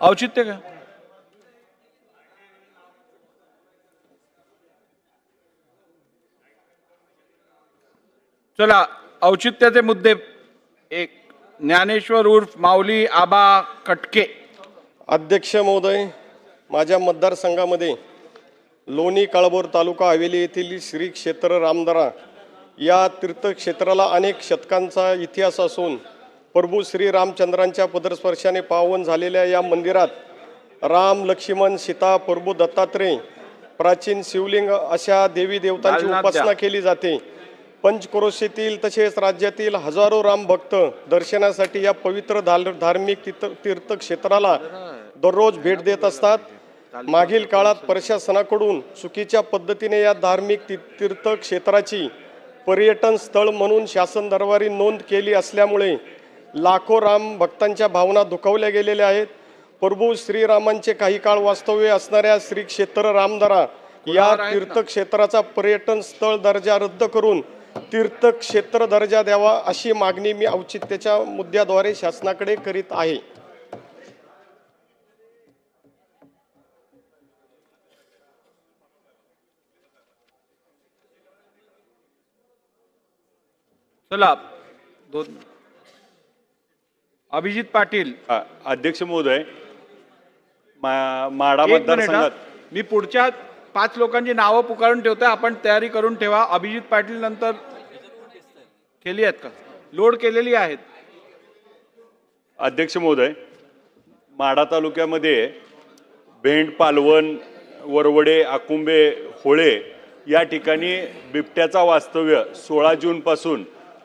औचित्य का? चला औचित्याचे मुद्दे. एक ज्ञानेश्वर उर्फ माऊली आबा कटके. अध्यक्ष महोदय माझ्या मतदारसंघामध्ये लोणी काळभोर तालुका हवेली येथील श्री क्षेत्र रामदरा या तीर्थक्षेत्राला अनेक शतकांचा इतिहास असून प्रभू श्री रामचंद्रांच्या पदस्पर्शाने पावन झालेल्या या मंदिरात राम लक्ष्मण सीता प्रभू दत्तात्रय प्राचीन शिवलिंग अशा देवी देवतांची. उपासना केली जाते पंचक्रोशीतील तसेच राज्यातील हजारो राम भक्त दर्शनासाठी या पवित्र धाल- धार्मिक तीर्थ तीर्थक्षेत्राला दररोज भेट देत असतात मागील काळात प्रशासनाकडून चुकीच्या पद्धतीने या धार्मिक तीर्थक्षेत्राची पर्यटन स्थळ म्हणून शासन दरबारी नोंद केली असल्यामुळे लाखो राम भक्तांच्या भावना दुखावल्या गेलेल्या आहेत. प्रभू श्रीरामांचे काही काळ वास्तव्य असणाऱ्या श्री क्षेत्र रामदरा या तीर्थक्षेत्राचा पर्यटन स्थळ दर्जा रद्द करून तीर्थक्षेत्र दर्जा द्यावा अशी मागणी मी औचित्याच्या मुद्द्याद्वारे शासनाकडे करीत आहे. चला दोन अभिजित पाटील. अ- अध्यक्ष महोदय मा- माडा एक मिनिट हा. मतदारसंघात मी पुढच्या पाच लोकांची नावं पुकारून ठेवतोय. आपण तयारी करून ठेवा. अभिजित पाटील नंतर केली आहेत का? लोड केलेली आहेत. अध्यक्ष महोदय माडा तालुक्यामध्ये भेंड पालवण वरवडे आकुंबे होळे या ठिकाणी बिबट्याचा वास्तव्य सोळा जून पासून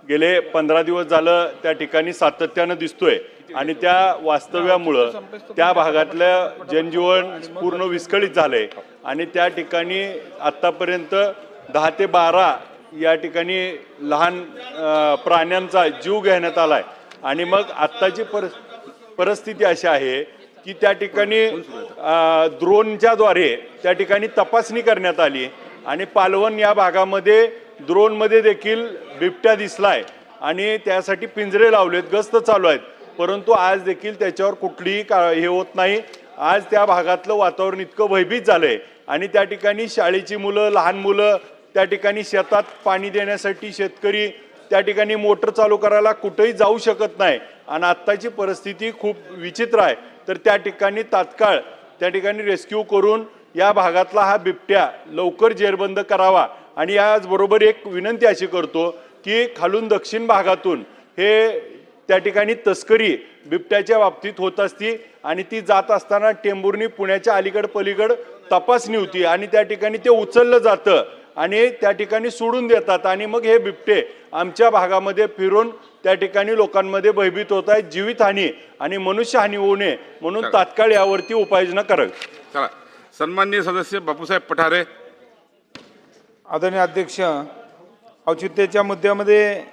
गेले पंधरा दिवस झालं त्या ठिकाणी सातत्यानं दिसतोय. आणि त्या वास्तव्यामुळं त्या भागातलं जनजीवन पूर्ण विस्कळीत झालंय. आणि त्या ठिकाणी आत्तापर्यंत दहा ते बारा या ठिकाणी लहान प्राण्यांचा जीव घेण्यात आलाय. आणि मग आत्ताची पर परिस्थिती अशी आहे की त्या ठिकाणी द्रोणच्याद्वारे ड्रोनच्याद्वारे त्या ठिकाणी तपासणी करण्यात आली. आणि पालवण या भागामध्ये ड्रोनमध्ये देखील बिबट्या दिसलाय आणि त्यासाठी पिंजरे लावलेत गस्त चालू आहेत. परंतु आज देखील त्याच्यावर कुठलीही का हे होत नाही. आज त्या भागातलं वातावरण इतकं भयभीत झालंय आणि त्या ठिकाणी शाळेची मुलं लहान मुलं त्या ठिकाणी शेतात पाणी देण्यासाठी शेतकरी त्या ठिकाणी मोटर चालू करायला कुठंही जाऊ शकत नाही. आणि आत्ताची परिस्थिती खूप विचित्र आहे. तर त्या ठिकाणी तात्काळ त्या ठिकाणी रेस्क्यू करून या भागातला हा बिबट्या लवकर जेरबंद करावा. आणि याचबरोबर एक विनंती अशी करतो की खालून दक्षिण भागातून हे त्या ठिकाणी तस्करी बिबट्याच्या बाबतीत होत असती आणि ती जात असताना टेंभुर्णी पुण्याच्या अलीकड पलीकड तपासणी होती आणि त्या ठिकाणी ते उचललं जातं आणि त्या ठिकाणी सोडून देतात आणि मग हे बिबटे आमच्या भागामध्ये फिरून त्या ठिकाणी लोकांमध्ये भयभीत होत आहेत जीवितहानी आणि मनुष्यहानी होऊ नये म्हणून तात्काळ यावरती उपाययोजना करावी. चला. सन्माननीय सदस्य बापूसाहेब पठारे आदरणीय अध्यक्ष औचित्याच्या मुद्द्यामध्ये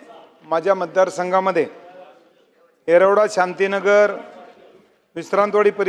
माझ्या मतदारसंघामध्ये येरवडा शांतीनगर विश्रांतवाडी परि